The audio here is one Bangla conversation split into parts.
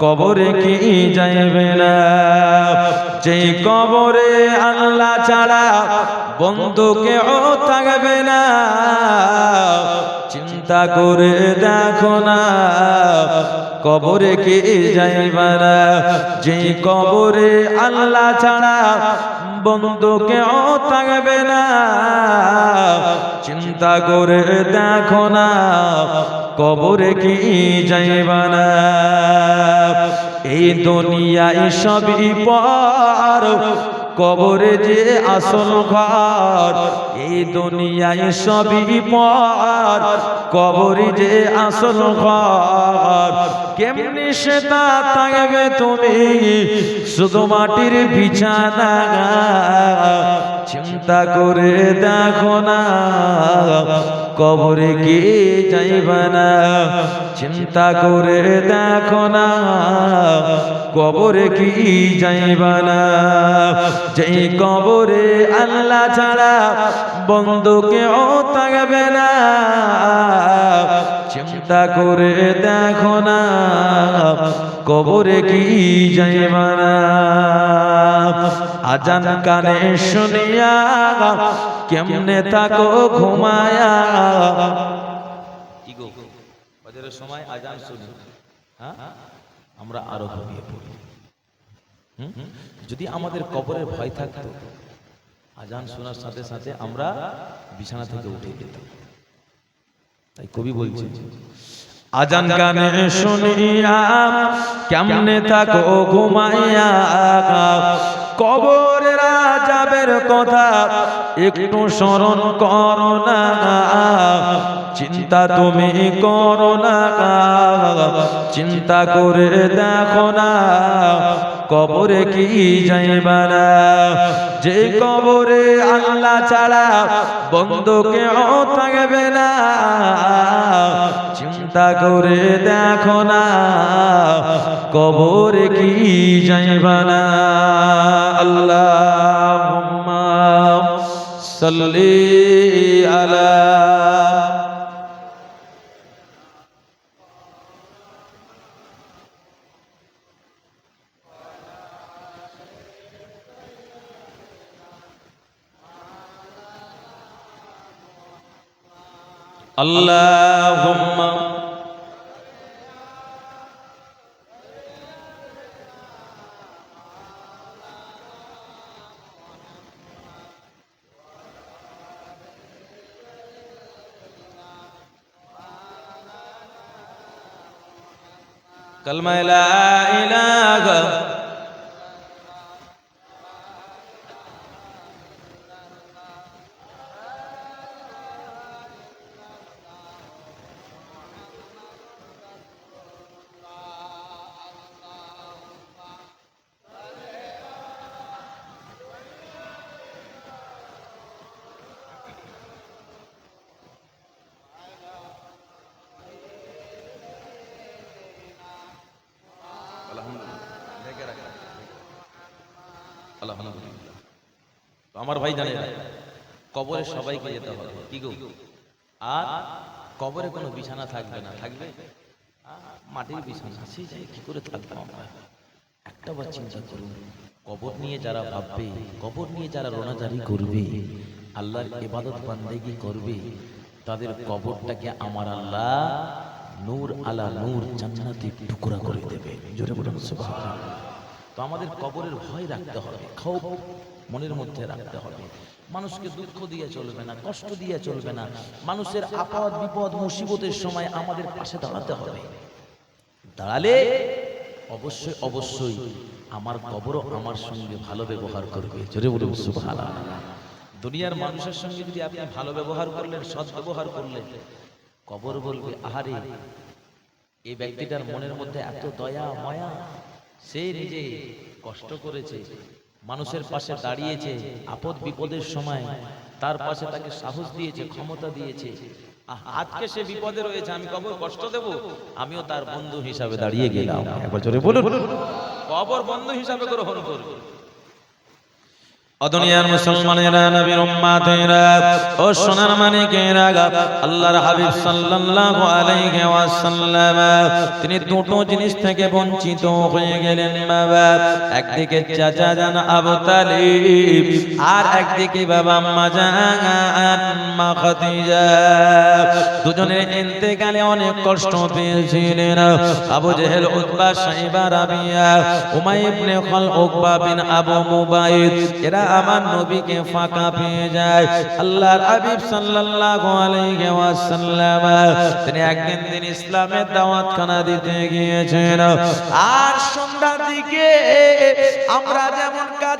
কবরে কি যাইবে না। যে কবরে আল্লাহ ছাড়া বন্ধু কেউ থাকবে না। চিন্তা করে দেখো না। কবরে কি যাইবে না। যে কবরে আল্লাহ ছাড়া বন্ধু কেউ থাকবে না। চিন্তা করে দেখো না। কবরে কি যাইবা না? এই দুনিয়ায় সবই পর, কবরে যে আসল ঘর, এই দুনিয়ায় সবই পর, কবরে যে আসল ঘর। কেমনি সেটা থাকবে তুমি? শুধু মাটির বিছানা। চিন্তা করে দেখো না, কবরে কি যাইবা না। চিন্তা করে দেখো না, কবরে কি যাইবা না। যেই কবরে আল্লাহ ছাড়া বন্ধু কেউ থাকবে না। চিন্তা করে দেখো না কবরে কি যাইবা আজান কানে শুনিয়া কেমনে থাকো ঘুমায়া? কি গো সময় আজান শুনি। হ্যাঁ? আমরা আরও ঘুমিয়ে পড়ি? যদি আমাদের কবরের ভয় থাকতো, আজান শোনার সাথে সাথে আমরা বিছানা থেকে উঠে যেতাম। তাই কবি বলছে আজান গানে শুনিয়া কেমনে থাকো ঘুমাইয়া কবর রাজাবের কথা একটু স্মরণ করো না। চিন্তা তুমি করো না। চিন্তা করে দেখো না। কবরে কি যাইবা না? যে কবরে আল্লাহ ছাড়া বন্ধ কেউ থাকবে না। চিন্তা করে দেখো না, কবরে কি যাইবা না। আল্লাহ সাল্লি আলা اللهم كلمة لا إله আলহামদুলিল্লাহ আমার ভাই জানে কবরে সবাইকে যেতে হবে। কি গো? আর কবরে কোনো বিছানা থাকবে না, থাকবে? মাটির বিছানা সেই জায়গায় কি করে থাকব একটা বার চিন্তা করুন, কবর নিয়ে যারা ভাববে, কবর নিয়ে যারা রোনাজারি করবে, আল্লাহর ইবাদত বান্দেগি করবে, তাদের কবরটাকে আমার আল্লাহ নূর আলা নূর জান্নাতে টুকরা করে দেবে। জোরে বলুন সুবহানাল্লাহ। তো আমাদের কবরের ভয় রাখতে হবে, ক্ষোভ মনের মধ্যে রাখতে হবে। মানুষকে দুঃখ দিয়ে চলবে না, কষ্ট দিয়ে চলবে না। মানুষের আপদ বিপদ, মুসিবতের সময় আমাদের পাশে দাঁড়াতে হবে। দাঁড়ালে অবশ্যই অবশ্যই আমার কবরও আমার সঙ্গে ভালো ব্যবহার করবে। জোরে বলুন, সুবহানাল্লাহ। দুনিয়ার মানুষের সঙ্গে যদি আপনি ভালো ব্যবহার করলেন, সৎ ব্যবহার করলেন, কবর বলবে, আহারে, এই ব্যক্তিটার মনের মধ্যে এত দয়া, মায়া সে নিজে কষ্ট করেছে মানুষের পাশে দাঁড়িয়েছে আপদ বিপদের সময় তার পাশে তাকে সাহস দিয়েছে ক্ষমতা দিয়েছে। আজকে সে বিপদে রয়েছে আমি কবর কষ্ট দেব আমিও তার বন্ধু হিসাবে দাঁড়িয়ে গেলাম। একবার জোরে বলুন। কবর বন্ধু হিসাবে গ্রহণ করবে অদুনিয়ার মুসলমানেরা, নবীর উম্মাতেরা ও সোনার মানিকেরা আল্লাহর হাবিব সাল্লাল্লাহু আলাইহি ওয়াসাল্লাম, তিনি দুটো জিনিস থেকে বঞ্চিত হয়ে গেলেন বাবা। একদিকে চাচা জান আবু তালিব, আর একদিকে বাবা আম্মা জান মা খাদিজা। দুজনের ইন্তেকালে অনেক কষ্ট পেয়েছিলেন। আবু জেহেল, উতবা, সাইবা, রাবিয়া, উমাই ইবনে খাল উকবা বিন আবু মুবাইদ, এরা আমার নবীকে ফাঁকা পেয়ে যায়। আল্লাহর হাবিব সাল্লাল্লাহু আলাইহি ওয়াসাল্লাম, তিনি একদিন দিন ইসলামের দাওয়াত খানা দিতে গিয়েছেন। আর সন্ধ্যার দিকে আমরা যেমন কাজ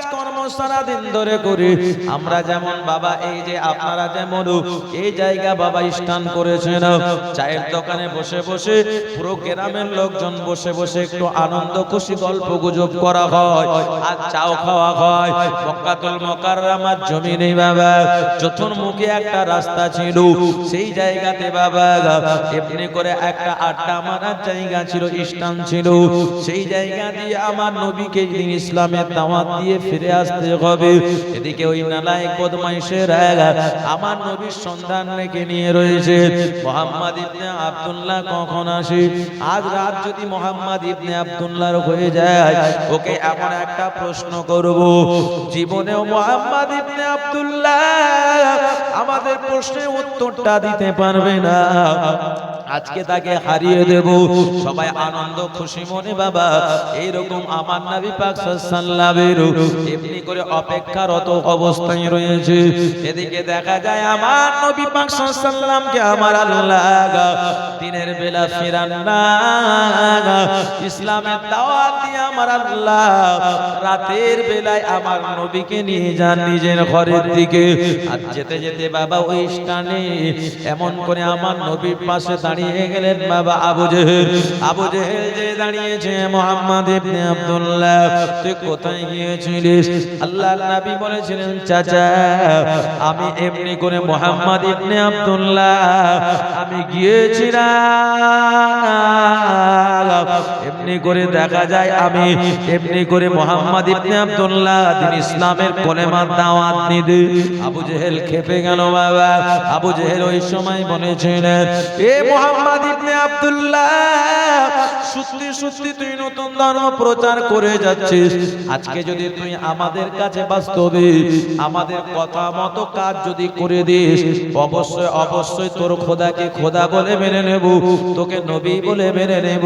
কর্ম সারা দিন ধরে করি। আমরা যেমন বাবা, এই যে আপনারা যেমন এই জায়গা বাবা স্থান করেছেন। চায়ের দোকানে বসে বসে পুরো গ্রামের লোকজন বসে বসে একটু আনন্দ, খুশি গল্প গুজব করা হয় আর চাও খাওয়া হয়। মক্কাতুল মুকাররমার জমিনে বাবা চতুর্মুখী একটা রাস্তা ছিল, সেই জায়গাতে বাবা, এমনি করে একটা আড্ডা মারার জায়গা ছিল, স্থান ছিল। সেই জায়গা দিয়ে আমার নবীকে ইসলামের দাওয়াত দিয়ে ফিরে আসতে হবে এদিকে ওই নালায়ক বদমাইশের আমার নবীর সন্ধান রেখে নিয়ে রয়েছে। মোহাম্মদ ইবনে আব্দুল্লাহ কখন আসে? আজ রাত যদি মোহাম্মদ ইবনে আব্দুল্লাহর হয়ে যায়, ওকে এমন একটা প্রশ্ন করব। জীবনেও মোহাম্মদ ইবনে আব্দুল্লাহ আমাদের প্রশ্নের উত্তরটা দিতে পারবে না। আজকে তাকে হারিয়ে দেব। সবাই আনন্দ, খুশি মনে, বাবা। এইরকম আমার নবী পাক সাল্লামের এমনি করে অপেক্ষারত অবস্থায় রয়েছে। এদিকে দেখা যায় আমার নবী পাক সাল্লামকে আমার আল্লাহ দিনের বেলা ফিরান না ইসলামের দাওয়াত দিয়ে আমার আল্লাহ। রাতের বেলায় আমার নবীকে নিয়ে যান নিজের ঘরের দিকে। আর যেতে যেতে বাবা ওই স্থানে এমন করে আমার নবীর পাশে দাঁড়িয়ে গেলেন বাবা আবু জেহেল। আবু জেহেল যে দাঁড়িয়েছে, মোহাম্মদ ইবনে আব্দুল্লাহ। তুই কোথায় গিয়েছিলিস? আল্লাহ নবী বলেছিলেন, চাচা, আমি এমনি করে মোহাম্মদ ইবনে আব্দুল্লাহ, আমি গিয়েছিলাম। এমনি করে দেখা যায় আমি এমনি করে মোহাম্মদ ইবনে আব্দুল্লাহ, দিন ইসলামের কলেমার দাওয়াত নিদে আবু জেহেল খেপে গেল বাবা। আবু জেহেল ওই সময় বলেছিলেন, এ মোহাম্মদ ইবনে আব্দুল্লাহ, সত্যি সত্যি তুই নতুন ধর্ম প্রচার করে যাচ্ছিস। আজকে যদি তুই আমাদের কাছে বাস্তবে আমাদের কথা মতো কাজ যদি করে দিস, অবশ্যই অবশ্যই তোর খোদাকে খোদা বলে মেনে নেব, তোকে নবী বলে মেনে নেব।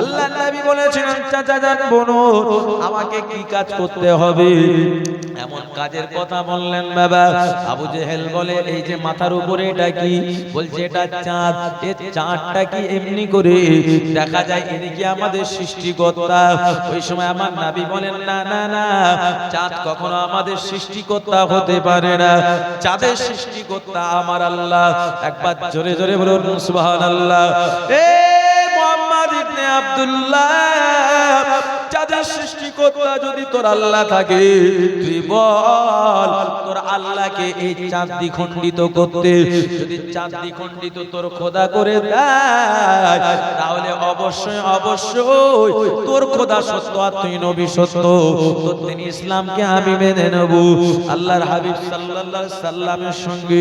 আল্লাহ নবী বলেছিলেন, চাচা জান বোনো আমাকে কি কাজ করতে হবে? এমন কাজের কথা বললেন বাবা। আবু জেহেল বলে, এই যে মাথার উপরে এটা কি? বলছে, এটা চাঁদ। এ চাঁদটা কি এমনি করে দেখা যায়? এনে কি আমাদের সৃষ্টিকর্তা। ওই সময় আমার নাবি বলেন, না না না, চাঁদ কখনো আমাদের সৃষ্টিকর্তা হতে পারে না। চাঁদের সৃষ্টিকর্তা আমার আল্লাহ। একবার জোরে জোরে বলুন, সুবহানাল্লাহ। এ মোহাম্মদ ইবনে আব্দুল্লাহ। চাঁদের সৃষ্টিকর্তা যদি তোর আল্লাহ থাকে, তুই বল, তোর আল্লাহকে এই চাঁদ দ্বিখণ্ডিত করতে, যদি চাঁদ দ্বিখণ্ডিত তোর খোদা করে দেয়, তাহলে অবশ্যই অবশ্যই তোর খোদা সত্য আর তুই নবী সত্য। তোর তিনি ইসলামকে আমি মেনে নেব। আল্লাহর হাবিব সাল্লাল্লাহু সাল্লামের সঙ্গে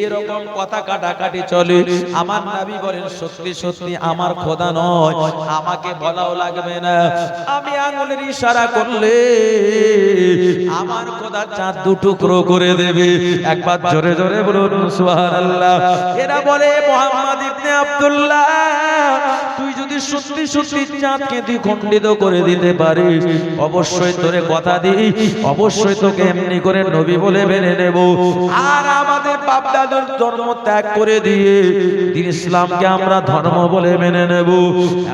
এরকম কথা কাটাকাটি চলে। আমার নবী বলেন, সত্যি সত্যি আমার খোদা নয়, আমাকে বলাও লাগবে না। আমি আঙুলের ইশারা করলে আমার খোদা চাঁদ দু টুকরো করে দেবে। একবার জোরে জোরে বলুন, সুবহানাল্লাহ। এরা বলে, মোহাম্মদ ইবনে আব্দুল্লাহ, তুই যদি সত্যি সত্যি চাঁদকে দ্বিখণ্ডিত করে দিতে পারিস, অবশ্যই তোরে কথা দিই, অবশ্যই তোকে এমনি করে নবী বলে মেনে নেব। আর আমাদের বাপ দাদার ধর্ম ত্যাগ করে দিয়ে দিন ইসলামকে আমরা ধর্ম বলে মেনে নেব।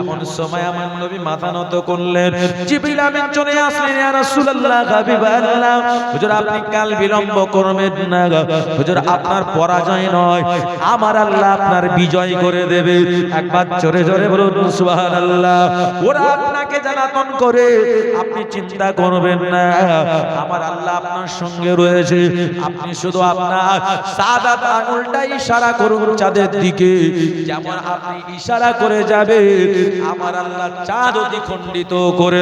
এমন সময় আমার নবী মাথা নত করলেন। জিবরিল আমিন চলে আসলেন, ইয়া রাসূলুল্লাহ হাবিবাল্লাহ হুজুর আপনি কাল বিলম্ব করবেন না হুজুর আপনার পরাজয় নয়, আমার আল্লাহ আপনার বিজয় করে দেবে। একবার জোরে জোরে বলুন, সুবহানাল্লাহ। ওরা আপনাকে করে, আপনি চিন্তা করবেন না, আমার আল্লাহ আপনার সঙ্গে রয়েছে, আপনি শুধু আপনার আঙুলটা ইশারা করুন চাঁদের দিকে, যেমন আপনি ইশারা করে যাবে আমার আল্লাহ চাঁদ করে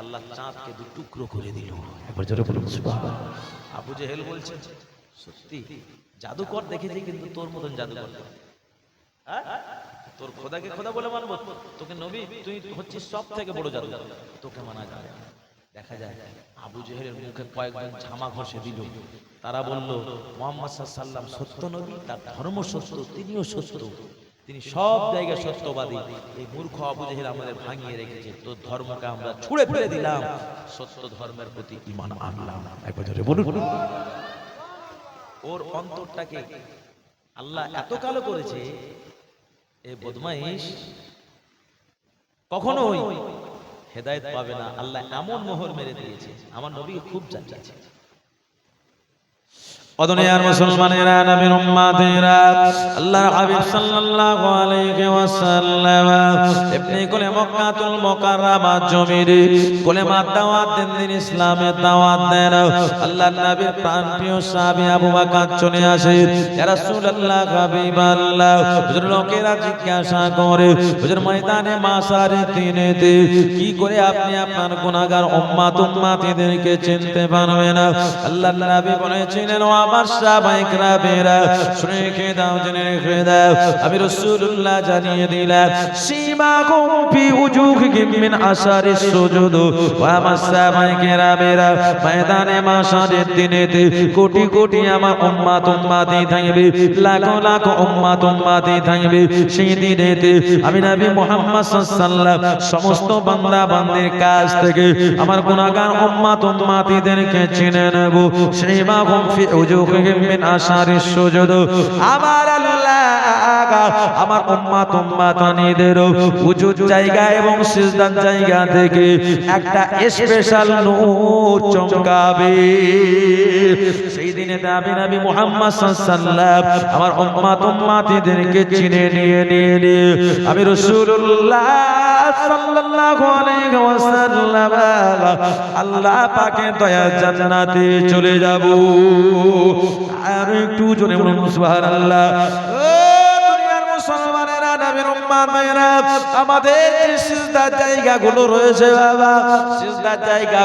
আল্লাহ চাঁদকে দু টুকরো করে দিল। একবার জোরে বলুন আবু জেহেল বলছে সত্যি জাদুকর দেখেছি কিন্তু তোর মতন জাদুকর। হ্যাঁ? তোর খোদাকে খোদা বলে মানবো? তোকে নবী তুই হচ্ছিস সব থেকে বড় জাদুকর। তোকে মানা যায় দেখা যায় আবু জেহেলের মুখে কয়েকজন ঝামা ঘষে দিল। তারা বলল মোহাম্মদ সাল্লাম সত্য নবী তার ধর্ম সত্য তিনিও সত্য। তিনি সব জায়গায় সত্যবাদী। এই মূর্খ আবু আমাদের ভাঙিয়ে রেখেছে। তোর ধর্মকে আমরা ছুঁড়ে ফেলে দিলাম। সত্য ধর্মের প্রতি ইমান আনলাম। একবার বলুন। ওর অন্তরটাকে আল্লাহ এত কালো করেছে, এ বদমাইশ কখনোই হেদায়েত পাবে না। আল্লাহ এমন মোহর মেরে দিয়েছে। আমার নবী খুব জানিয়েছে অদনিয়ার মুসলমানেরা নবীর উম্মাতেরা আল্লাহর হাবিব সাল্লাল্লাহু আলাইহি ওয়াসাল্লাম ইবনে কোলে মক্কাতুল মুকাররামা জমিরে কোলে মা দাওয়াত দেন দিন ইসলামের দাওয়াত দেন। আল্লাহর নবীর প্রাণপ্রিয় সাহাবী আবু বকর চলে আসে। ইয়া রাসূলুল্লাহ হাবিবাল্লাহ হুজুর লোকেরা জিজ্ঞাসা করে হুজুর ময়দানে মাসারে তিনেতে কি করে আপনি আপনার গুনাহগার উম্মাত উম্মাতিদেরকে চিনতে পারবেন? না আল্লাহর নবী বলেছিলেন ও আমার সাহাবায়ে কেরামেরা শুনে রেখে জেনে রেখে আমি রাসূলুল্লাহ জানিয়ে দিলাম সীমাকুম ফি উজুহিহিম মিন আসারিস সুজুদ। আমার সাহাবায়ে কেরামেরা ময়দানে মাশারের দিনেতে কোটি কোটি আমার উম্মাত উম্মাতি থাকবে, লাখো লাখো উম্মাত উম্মাতি থাকবে। সেই দিনেতে আমি নবী মুহাম্মদ সাল্লাল্লাহু সমস্ত বান্দা বান্দির কাছ থেকে আমার গুনাহগার উম্মাত উম্মাতিদেরকে চিনে নেব। সেই মাহুম ফি মিন আসারিস সুজুদ। আমার আল্লাহ, আমার উম্মাত উম্মাতানিদের উজুদ জায়গা এবং সিজদার জায়গা থেকে একটা স্পেশাল নূর চমকাবে। সেই দিনে দাবি নবী মুহাম্মদ সাল্লাল্লাহু আমার উম্মাত চিনে নিয়ে নিয়ে আমি রাসূলুল্লাহ আল্লাহ পাকের দয়া জান্নাতে চলে যাব। আর একটু জোরে বলুন সুবহানাল্লাহ। আমাদের সিজদার জায়গাগুলো রয়েছে বাবা সিজদার জায়গা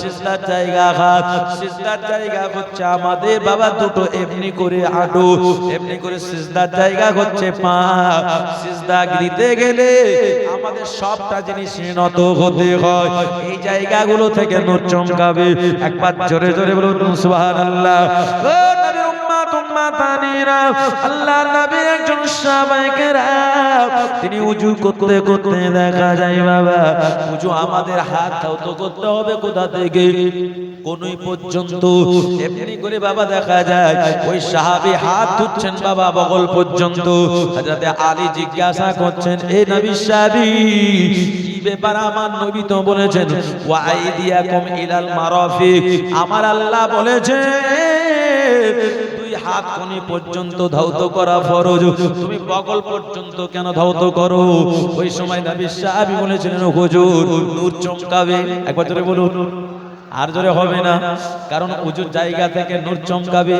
সিজদার জায়গা হাত সিজদার জায়গা হচ্ছে আমাদের বাবা দুটো এমনি করে এমনি করে সিজদার জায়গা হচ্ছে পা, সিজদা গেলে আমাদের সবটা জিনিস নত হতে হয়। এই জায়গাগুলো থেকে চমকাবে। একবার জোরে জোরে বলুন, সুবহানাল্লাহ। একজন সাহাবায়ে তিনি উজু করতে করতে দেখা যায়, বাবা। উজু আমাদের হাত তো করতে হবে কোথা থেকে? কোনই পর্যন্ত? এমনি করে বাবা দেখা যায়, ওই সাহাবী হাত ধুচ্ছেন বাবা বগল পর্যন্ত। হযরতে আলী জিজ্ঞাসা করছেন, এ নবী সাহাবী ব্যাপার আমার নবী তো বলেছেন, ওয়া আইদিয়াকুম ইলাল মারাফিক। আমার আল্লাহ বলেছে দুই হাত কোণে পর্যন্ত ধৌত করা ফরজ। তুমি বগল পর্যন্ত কেন ধৌত করো? ওই সময় নবী সাহাবী বলেছিলেন, হুজুর, নূর চমকাবে। একবার ধরে বলুন। আর জোরে হবে না। কারণ উজুর জায়গা থেকে নূর চমকাবে।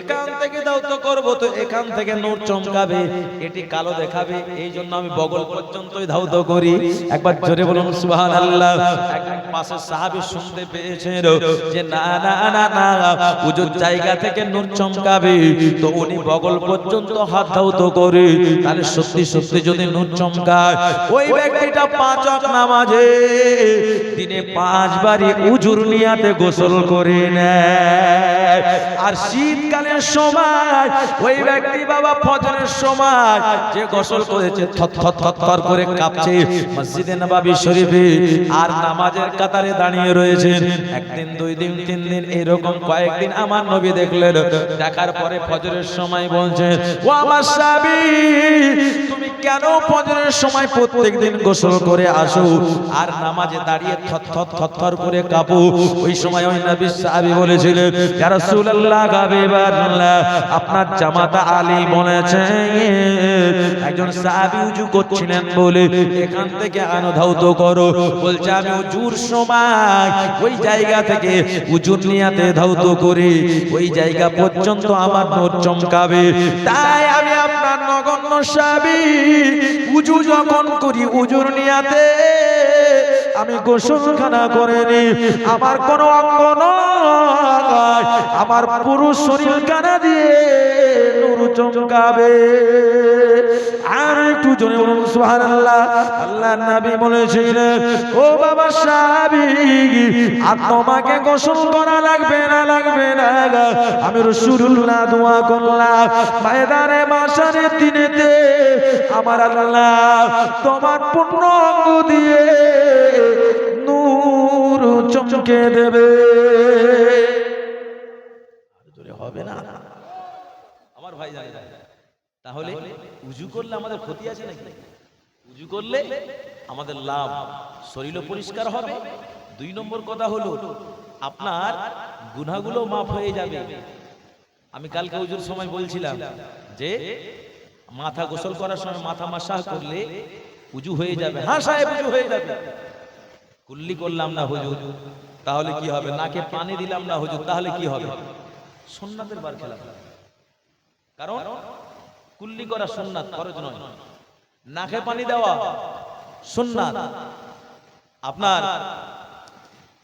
এখান থেকে দাও তো করব তো এখান থেকে নূর চমকাবে। এটি কালো দেখাবে এই জন্য আমি বগল পর্যন্তই ধাউত করি। একবার জোরে বলুন সুবহানাল্লাহ। একজন পাশে সাহাবী শুনতে পেয়েছেন যে না না না না উজুর জায়গা থেকে নূর চমকাবে। তো উনি বগল পর্যন্ত হাত ধাউত করে। তাহলে সত্যি সত্যি যদি নূর চমকায় ওই ব্যক্তিটা পাঁচ ওয়াক্ত নামাজে দিনে পাঁচবারই উজুর নিয়াতে গোসল করে নেয়। আর শীতকালের সময়, ওই ব্যক্তি বাবা ফজরের সময় যে গোসল করেছে থর করে কাঁপছে মসজিদে নবাবি শরীফে। আর নামাজের কাতারে দাঁড়িয়ে রয়েছেন একদিন, দুই দিন, তিন দিন, এরকম কয়েকদিন আমার নবী দেখলেন। দেখার পরে ফজরের সময় বলছেন ও আমার স্বামী তুমি কেন ফজরের সময় প্রত্যেকদিন গোসল করে আসো? আর নামাজে দাঁড়িয়ে থর থর থর থর করে কাঁপো। ওই সময় ওই নবী সাহাবী বলেছিলেন, ইয়া রাসূলুল্লাহ হাবিবাল্লাহ আপনার জামাতা আলী বলেছে, একজন সাহাবী উজু করছিলেন বলে এখান থেকে আনুধাউত করো। বলছে, আমি উজুর সময় ওই জায়গা থেকে উজুর নিয়াতে ধাউত করি। ওই জায়গা পর্যন্ত আমার নোট চমকাবে। তাই আমি আপনার স্বামী উজু যখন করি, উজুর নিয়াতে আমি গোসলখানা করে নি। আমার কোনো অঙ্গ নয়। আমার পুরুষ শরীর কানা দিয়ে নূর চমকাবে। আর একটু জোরে বলুন, সুবহানাল্লাহ। আল্লাহ নবী বলেছিলেন, ও বাবা সাহাবী, আর তোমাকে গোসল করা লাগবে না লাগবে না আমি দোয়া করলাম, ময়দানে মাসারে দিনেতে আমার আল্লাহ তোমার পূর্ণ দিয়ে নূর চমকে দেবে। হবে না? ভাই জানে না। তাহলে উজু করলে আমাদের ক্ষতি আছে নাকি? উজু করলে আমাদের লাভ শরীরও পরিষ্কার হবে। দুই নম্বর কথা হলো আপনার গুনাহগুলো মাফ হয়ে যাবে। আমি কালকে উজুর সময় বলছিলাম যে মাথা গোসল করার সময় মাথা মাসাহ করলে উজু হয়ে যাবে। হ্যাঁ সাহেব উজু হয়ে যাবে। কুল্লি করলাম না হুজুর। তাহলে কি হবে? নাকে পানি দিলাম না হুজুর। তাহলে কি হবে? সুন্নাতের বার খেলাম। কারণ কুল্লি করা সুন্নাত ফরজ নয়। নাকে পানি দেওয়া সুন্নাত। আপনার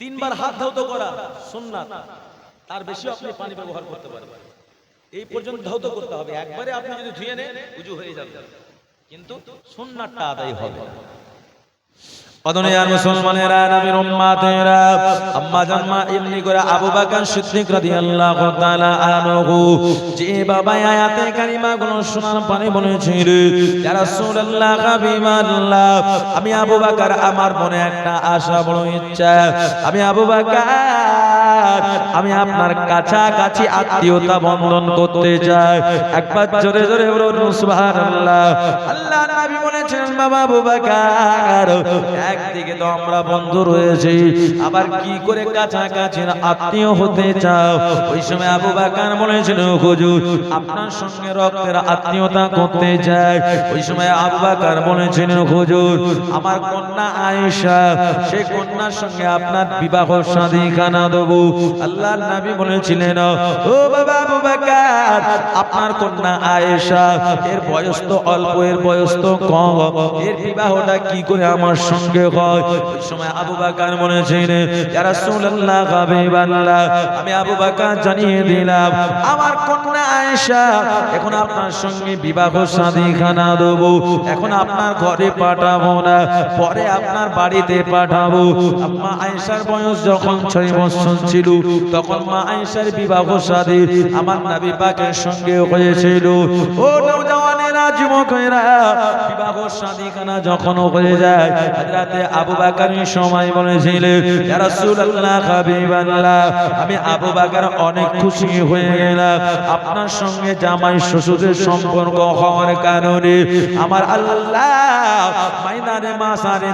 তিনবার হাত ধৌত করা সুন্নাত। তার বেশি আপনি পানি ব্যবহার করতে পারবেন। এই পর্যন্ত ধৌত করতে হবে। একবারে আপনি যদি ধুয়ে নেন উজু হয়ে যাবে। কিন্তু সুন্নাতটা আদায় হবে। অদনিয়ার মুসলমানেরা, নবীর উম্মাতেরা, আম্মা এমনি করে আবু বকর সিদ্দিক রাদিয়াল্লাহু তাআলা আনহু, যে বাবা আয়াতে কারিমা গুলো শোনার পরে বলেছিল রাসূলুল্লাহ হাবিবাল্লাহ আমি আবু বকর, আমার মনে একটা আশা, বড় ইচ্ছা, আমি আবু বকর, আমি আপনার কাছাকাছি আত্মীয়তা বন্ধন করতে চাই। একবার জোরে জোরে বলুন, সুবহানাল্লাহ। আল্লাহ নবী বলেছেন বাবা আবু বকর একদিকে তো আমরা বন্ধু রয়েছি, আবার কি করে কাছাকাছি আত্মীয় হতে চাও? ওই সময় আবু বাকার বলেছিল, হুজুর, আপনার সঙ্গে রক্তের আত্মীয়তা করতে চাই। ওই সময় আবু বাকার বলেছিলেন হুজুর, আমার কন্যা আয়েশা, সে কন্যার সঙ্গে আপনার বিবাহ শাদী খানা দেবো। আল্লাহর নবী বলেছিলেন, ও বাবা আবু বাকার আপনার কন্যা আয়েশা, এর বয়স তো অল্প, এর বয়স তো কম। এর বিবাহটা কি করে আমার সঙ্গে হয়? ওই সময় আবু বাকার মনে ছিল হাবিবাল্লাহ আমি আবু বাকার জানিয়ে দিলাম, আমার কন্যা আয়েশা, এখন আপনার সঙ্গে বিবাহ দেবো, এখন আপনার ঘরে পাঠাবো না, পরে আপনার বাড়িতে পাঠাবো। আম্মা আয়েশার বয়স যখন ছয় বছর ছিল, তখন মা আয়েশার বিবাহ শাদী আমার নবী পাকের সঙ্গে হয়েছিল। ও নওজওয়ানেরা বিবাহ যখন হয়ে যায়, হযরতে আবু সময় বলেছিলেন ইয়া রাসূলুল্লাহ, হাবিবাল্লাহ, আমি আবু বকর অনেক খুশি হয়ে গেলাম। আপনার সঙ্গে জামাই শ্বশুরের সম্পর্ক হওয়ার কারণে আমার আল্লাহ মাইদানে মাসারে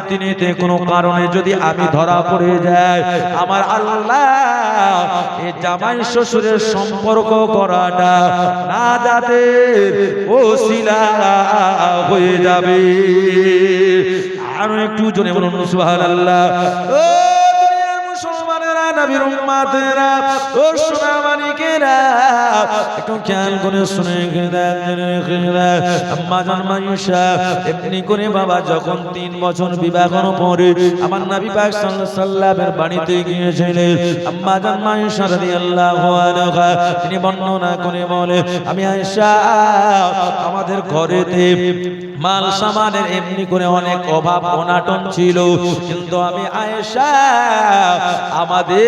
কোনো কারণে যদি আমি ধরা পড়ে যাই, আমার আল্লাহ এই জামাই শ্বশুরের সম্পর্ক করাটা না যাতে ওসিলা হয়ে যাবে। আরও একটু জনে বলুন দুনিয়ার মুসলমানেরা নবীর উম্মতেরা, ও সোনা মানিকেরা খেয়াল করে শুনে আম্মা জান মাইশা, এমনি করে বাবা যখন তিন বছর পরে আমার নবী পাক বাড়িতে আম্মা জান মাইশা রাদিয়াল্লাহু আনহা, তিনি বর্ণনা করে বলে, আমি আমাদের ঘরেতে মাল সামানের এমনি করে অনেক অভাব অনাটন ছিল, কিন্তু আমি আয়েশা, আমাদের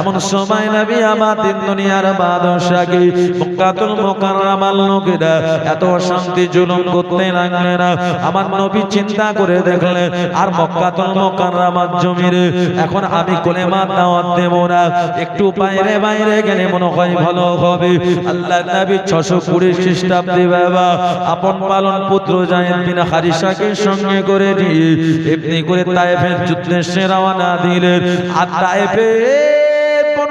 এমন সময় নবী আমাদের দুনিয়ার বাদশাকে মক্কাতুল মুকাররামার লোকেরা এত শান্তি জুলুম করতে লাগলেন। না আমার নবী চিন্তা করে দেখলেন, আর মক্কাতুল মুকাররামার জমির এখন আমি কলেমার দাওয়াত দেব না। একটু বাইরে বাইরে গেলে মনে হয় ভালো হবে। আল্লাহ নবী ছশো কুড়ি খ্রিস্টাব্দে বাবা, আপন পালন পুত্র জায়েদ বিন হারিসাকে সঙ্গে করে নিয়ে, এমনি করে তায়েফের যুদ্ধে সে রওনা দিলেন। আর তায়েফে বনু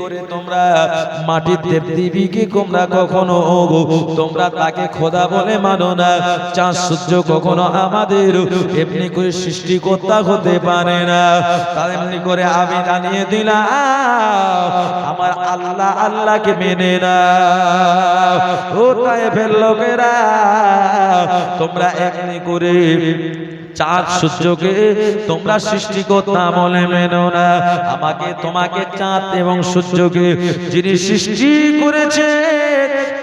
করে তোমরা মাটির দেব দেবীকে তোমরা কখনো তোমরা তাকে খোদা বলে মানো না। চাঁদ সূর্য কখনো আমাদের এমনি করে সৃষ্টিকর্তা হতে পারে না। তার এমনি করে আমি জানিয়ে দিলাম, আমার আল্লাহ আল্লাহকে মেনে না ও তাই ফেল লোকেরা, তোমরা এমনি করে চাঁদ সূর্যকে তোমরা সৃষ্টিকর্তা বলে মেনো না। আমাকে তোমাকে চাঁদ এবং সূর্যকে যিনি সৃষ্টি করেছে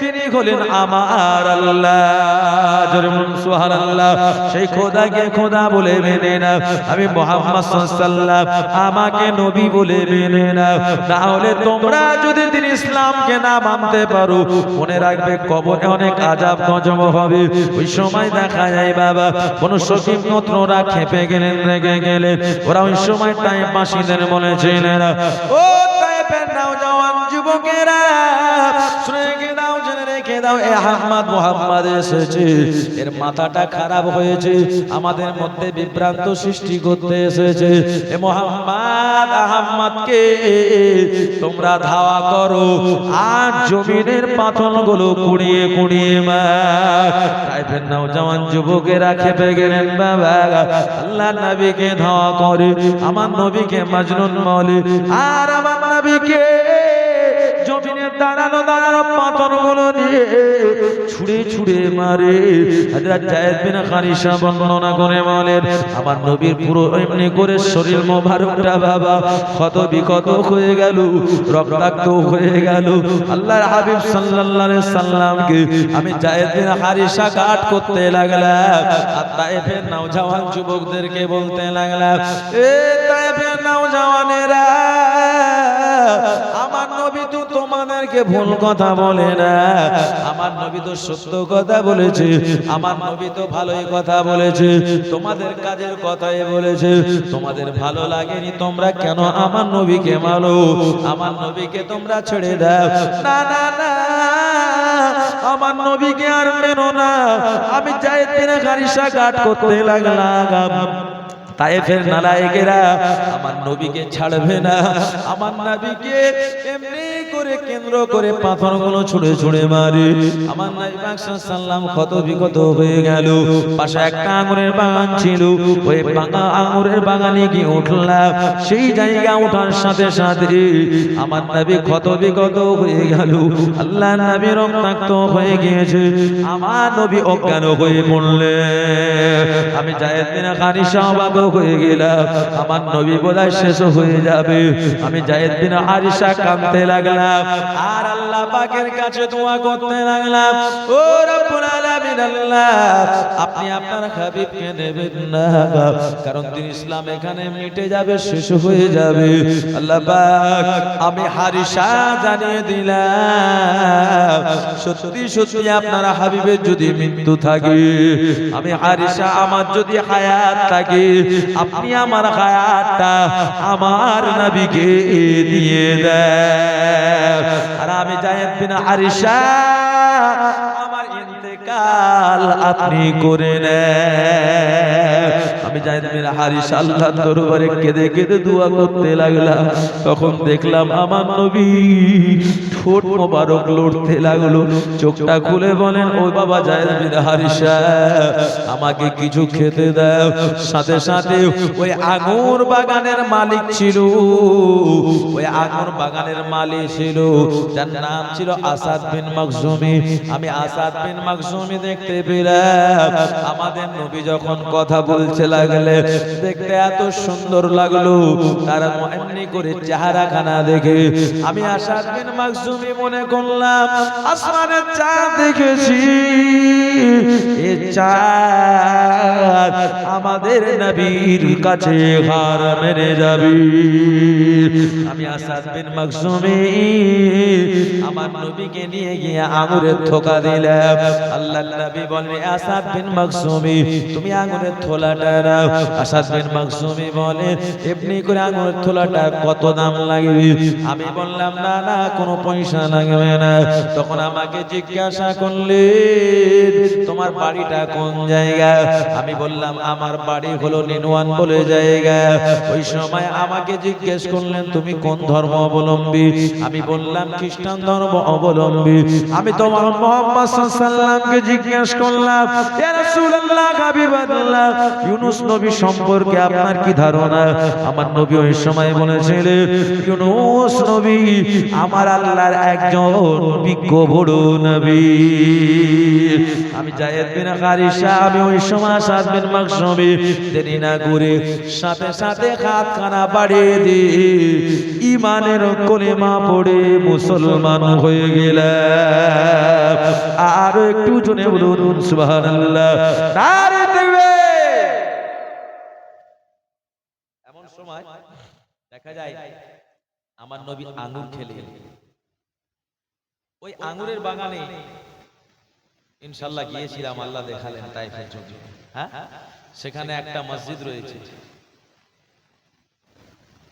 তিনি হলেন আমার আল্লাহ। সুবহানাল্লাহ। সেই খোদাকে খোদা বলে মেনে না। আমি মোহাম্মদ সাল্লাল্লাহু, আমাকে নবী বলে মেনে না। না হলে তোমরা যদি তিনি ইসলামকে না মানতে পারো, মনে রাখবে কবরে অনেক আজাব গজব হবে। ওই সময় দেখা যায়, বাবা কোন সকিম নত্ররা খেপে গেলেন, রেগে গেলেন? ওরা ওই সময় টাইম মাসিদের বলেছিলেন ও টাইপের নাও, জওয়ান যুবকেরা, শুনে রেখে দাও, এ আহমদ মোহাম্মদ এসেছে। এর মাথাটা খারাপ হয়েছে। আমাদের মধ্যে বিভ্রান্ত সৃষ্টি করতে এসেছে। এ মোহাম্মদ আহমদকে তোমরা ধাওয়া করো। আর জমিনের পাথরগুলো কুড়িয়ে কুড়িয়ে মার টাইপের নাও, জওয়ান যুবকেরা খেপে গেলেন, বাবা। আল্লাহ নবীকে ধাওয়া করে, আমার নবীকে মাজনুন বলে। আর আমার নবীকে জমিনে দাঁড়ানো দাঁড়ানো পাথরগুলো নিয়ে ছুড়ে ছুড়ে মারে। হযরত জায়েদ বিন খারিসা বর্ণনা করে বলেন, আমার নবীর পুরো এমনি করে শরীর মোবারকটা বাবা, ক্ষত বিক্ষত হয়ে গেল, রক্তাক্ত হয়ে গেল। আল্লাহর হাবিব সাল্লাল্লাহু আলাইহি সাল্লামকে আমি জায়েদ বিন হারিসা কাট করতে লাগলাম। আর তায়েফের নওজওয়ান যুবকদেরকে বলতে লাগলাম, এ তায়েফের নওজওয়ানেরা আমার নবী তো তোমাদেরকে ভুল কথা বলে না, আমার নবী তো সত্য কথা বলেছে, আমার নবী তো ভালোই কথা বলেছে, তোমাদের কাজের কথাই বলেছে, তোমাদের ভালো লাগেনি, তোমরা কেন আমার নবীকে মানো? আমার নবীকে তোমরা ছেড়ে দাও। না না না, আমার নবীকে আর মেনো না। আমি যাই দিনে গাড়িসা কাট করতে লাগলাম। তায়েফের নালায়েকেরা আমার নবীকে ছাড়বে না। আমার নবীকে এমনি করে কেন্দ্র করে ছুঁড়ে ছুঁড়ে মারে। আমার সাল্লাম ক্ষত বিক্ষত হয়ে গেল। পাশে একটা আঙুরের বাগান ছিল। ওই বাগা আঙুরের বাগানে গিয়ে উঠলাম। সেই জায়গা ওঠার সাথে সাথে আমার নবী ক্ষত হয়ে গেল। আল্লাহ রক্তাক্ত হয়ে গিয়েছে। আমার নবী অজ্ঞান হয়ে পড়লে আমি জায়েদ বিন খানিসা অবাক হয়ে গেলাম। আমার নবী বোধহয় শেষ হয়ে যাবে। আমি জায়েদ বিন হারিসা কাঁদতে লাগলাম। আর আল্লাহ পাকের কাছে দোয়া করতে লাগলাম। ও রব্বুল আলামিন আল্লাহ, আপনি আপনার হাবিবকে নেবেন না। কারণ দিন ইসলাম এখানে মিটে যাবে, শেষ হয়ে যাবে। আল্লাহ পাক, আমি হারিসা জানিয়ে দিলাম। সত্যি সত্যি আপনার হাবিবের যদি মৃত্যু থাকে, আমি হারিসা আমার যদি হায়াত থাকে, আপনি আমার হায়াতটা আমার নবীকে দিয়ে দেন। আর আমি জায়েদ বিন হারিসা আমার ইন্তেকাল আপনি করে নেন। আমি জায়েদ বিন হারিসা আল্লাহ দরবারে কেঁদে কেঁদে দোয়া করতে লাগলাম। তখন দেখলাম আমার নবী ঠোঁট মোবারক লড়তে লাগল। চোখটা খুলে বলেন, ও বাবা জায়েদ বিন হারিসা, আমাকে কিছু খেতে দাও। সাথে সাথে ওই আঙুর বাগানের মালিক ছিল। ওই আঙুর বাগানের মালিক ছিল। যার নাম ছিল আসাদ বিন মাকজুমি। আমি আসাদ বিন মাকজুমি দেখতে পেলাম। আমাদের নবী যখন কথা বলছে লাগলে দেখতে এত সুন্দর লাগল। তার এমনি করে চেহারা খানা দেখে আমি আসাদ বিন মাকজুমি মনে করলাম, আসমানের দেখেছি। এ আমাদের নবীর কাছে হার মেরে যাবে। আমি আসাদ বিন মাকসুমি আমার নবীকে নিয়ে গিয়ে আঙুরের থোকা দিলাম। আল্লাহ নবী বলে আসাদ বিন মাকসুমি, তুমি আঙুরের থোলাটা নাও আসাদ বিন মাকসুমি বলে, এমনি করে আঙুরের থোলাটা কত দাম লাগবে? আমি বললাম, না না, কোনো পয়সা লাগবে না। তখন আমাকে জিজ্ঞাসা করলে, তোমার বাড়িটা কোন জায়গা? আমি বললাম, আমার বাড়ি হলো নিনওয়ান বলে জায়গা। ওই সময় আমাকে জিজ্ঞেস করলেন, তুমি কোন ধর্ম অবলম্বী? আমি বললাম, খ্রিস্টান ধর্ম অবলম্বী। আমি তোমার মোহাম্মদ সাল্লামকে জিজ্ঞেস করলাম, ইয়া রাসূলুল্লাহ, হাবিবাল্লাহ, ইউনুস নবী সম্পর্কে আপনার কি ধারণা? আমার নবী ওই সময় বলেছিলেন নবী, আমার আল্লাহর একজন বিজ্ঞ বড় নবী। আমি জায়েদ বিন হারিসা আমি ওই সময় সাত বিন মাকসুমি দেরি না করে সাথে সাথে হাত খানা বাড়িয়ে দিয়ে ইমানের কলেমা পড়ে মুসলমান হয়ে গেলাম। আরও একটু জনে বলুন, সুবহানাল্লাহ। নারে তাকবীর এমন সময় দেখা যায় আমার নবী আঙ্গুর খেলে। ওই আঙ্গুরের বাগানে ইনশাল্লাহ গিয়েছিলাম আল্লাহ দেখালেন তাইফের জন্য হ্যাঁ? সেখানে একটা মসজিদ রয়েছে।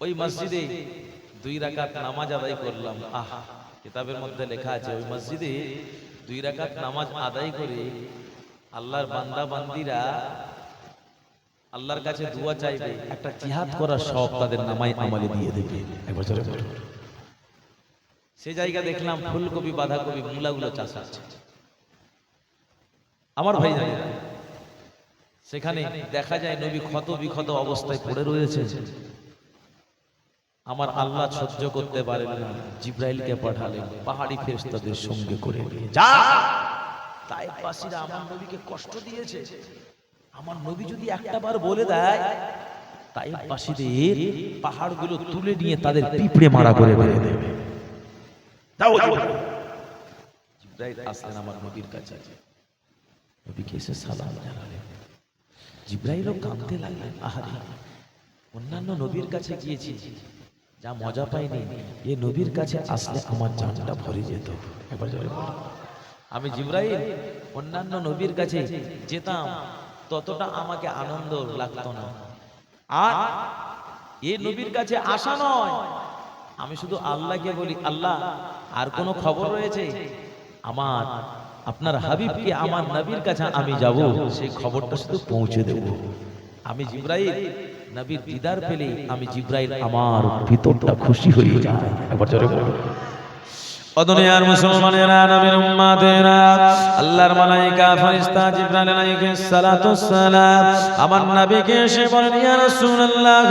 ওই মসজিদে দুই রাকাত নামাজ আদায় করলাম। আহ কিতাবের মধ্যে লেখা আছে ওই মসজিদে দুই রাকাত নামাজ আদায় করে আল্লাহর বান্দা বান্দিরা আল্লাহর কাছে দোয়া চাইবে একটা জিহাদ করার শখ তাদের নামাই আমালে দিয়ে দেবে। একবার জোরে বলুন। সে জায়গা দেখলাম ফুলকপি বাঁধাকপি মূলাগুলো চাষ আছে আমার ভাই জানে সেখানে দেখা যায় নবী ক্ষত বিক্ষত অবস্থায় পড়ে রয়েছে। আমার আল্লাহ সহ্য করতে পারেন না। জিব্রাইলকে পাঠালেন পাহাড়ি ফেরেশতাদের সঙ্গে করে। যা! তাই পাশিরা আমার নবীকে কষ্ট দিয়েছে। আমার নবী যদি একটা বার বলে দেয়, তাই পাশিদের পাহাড়গুলো তুলে নিয়ে তাদের পিঁপড়ে মারা করে মেরে দেবে। দাও আসলেন আমার নবীর কাছে। নবীকে এসে সালাম জানালেন। জিব্রাইলও কাঁদতে লাগলেন, আহারে, অন্যান্য নবীর কাছে গিয়েছি। যা মজা পাইনি, এ নবীর কাছে আসলে আমার জানটা ভরে যেত। একবার আমি জিব্রাইল, অন্যান্য নবীর কাছে যেতাম। ততটা আমাকে আনন্দ লাগতো না। আর এ নবীর কাছে আসা নয়। আমি শুধু আল্লাহকে বলি, আল্লাহ, আর কোনো খবর রয়েছে? আমার, আপনার হাবিবকে, আমার নবীর কাছে আমি যাব, সেই খবরটা শুধু পৌঁছে দেব। আমি জিব্রাইল, নবীর দিদার পেলে আমি জিব্রাইল আমার ভিতরটা খুশি হয়ে যায়। একবার জোরে বলুন। ও দুনিয়ার মুসলমানেরা, নবীর উম্মাদেরা, আল্লাহর মালাইকা, ফেরেশতা জিবরাইল আলাইহিস সালাতু সালাম, আমার নবীকে এসে বলেন, ইয়া রাসূলুল্লাহ